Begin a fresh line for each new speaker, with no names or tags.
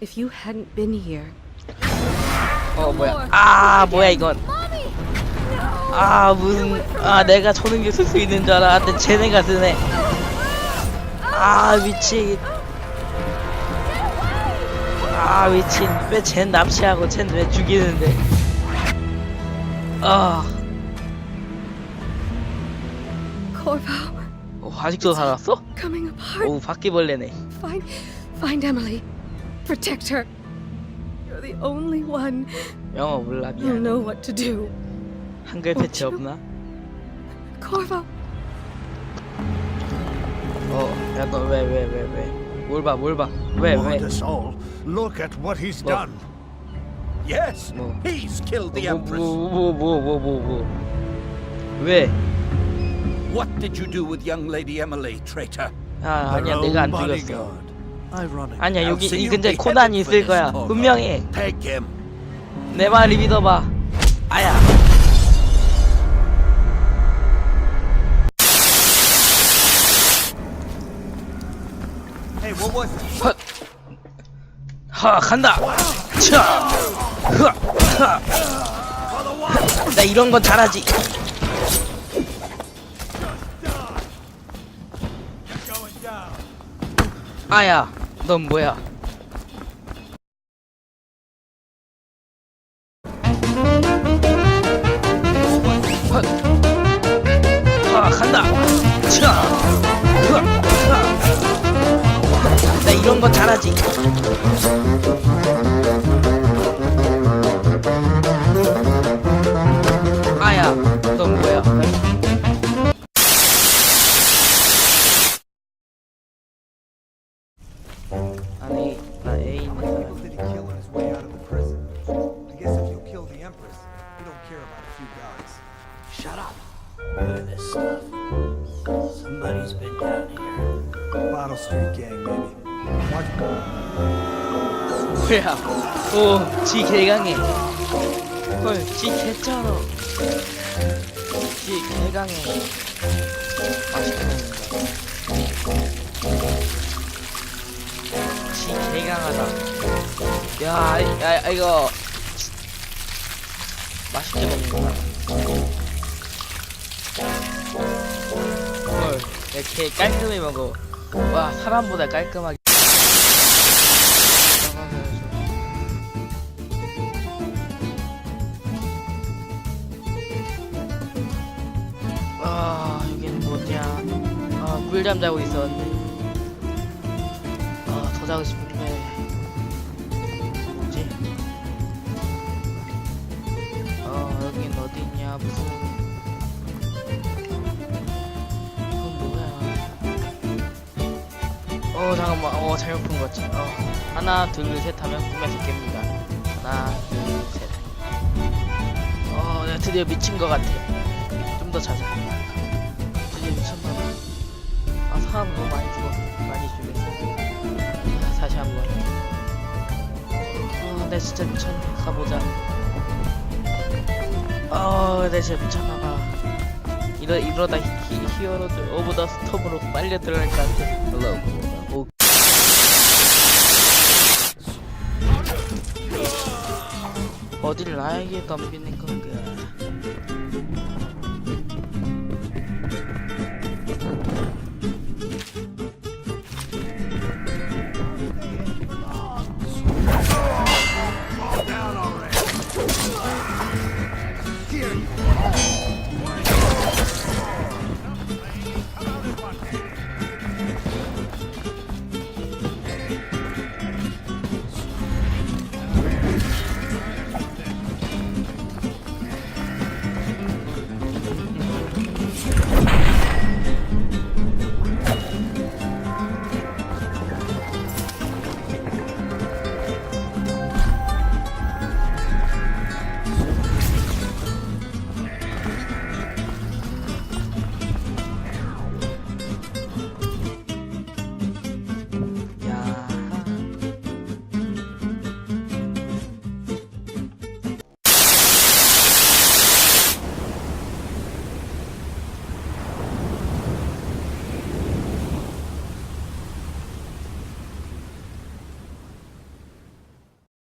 If you hadn't been here,
어 뭐야? 아 뭐야 이건? 아 무슨 아 내가 초능력 쓸 수 있는 줄 알았는데 쟤네가 쓰네. 아 미친. 아 미친. 왜쟨 납치하고 쟨왜 죽이는데? 아.
Corvo,
어, 아직도 살았어? 오 바퀴벌레네
find Emily. Protect her. You're the only one
영어 몰라
who'll
미안
know what to do.
한글 패치 없나?
Corvo,
어야 너 왜 왜 왜왜뭘 봐 뭘 봐 왜 왜
Wondersoul, look at what he's
Look.
done. Yes,
No.
he's killed the
뭐
Empress.
뭐 뭐 뭐 뭐 뭐 왜?
What did you do with young Lady Emily, traitor?
아
Her
아니야
own
내가 안 죽였어
bodyguard.
아니야 여기 이 근처에 코난이 있을 거야. 분명해
him.
내 말이 믿어봐 아야? 헛. 하 간다 차 흐아 흐아. 나 이런 건 잘하지 아야 넌 뭐야 헛. 하 간다 차. 나 이런 건 잘하지 아니, 나 애인
How many people did he kill on his way out of the prison? I guess if you kill the Empress, you don't care about a few guys.
Shut up. Look at this stuff. Somebody's been down here.
Bottle Street Gang, baby. Watch
뭐야? 오, 지 개강해. 헐, 지 개쩔어. 지 개강해. 맛있게 먹는다. 야, 야, 이거 맛있게 먹는다. 헐, 이렇게 깔끔히 먹어. 와, 사람보다 깔끔하게. 아 여기는 뭐냐 아 꿀잠 자고 있었는데 아 더 자고 싶은데 어디냐 무슨. 이건 뭐야. 어 잠깐만. 어 잘못 본 거지? 어. 하나 둘 셋 하면 꿈에서 깹니다. 하나 둘셋어 내가 드디어 미친 거 같아. 좀 더 자자. 드디어 미쳤나봐. 아 사람 너무 많이 죽어. 많이 죽였어. 아, 다시 한번. 어내 진짜 미쳤네. 가보자 진짜 미쳤나봐. 이러, 이러다 히, 히, 히어로즈 오브 더 스톰으로 빨려 들어갈 것 같아. 헬로 오 어딜 나에게 덤비는 건가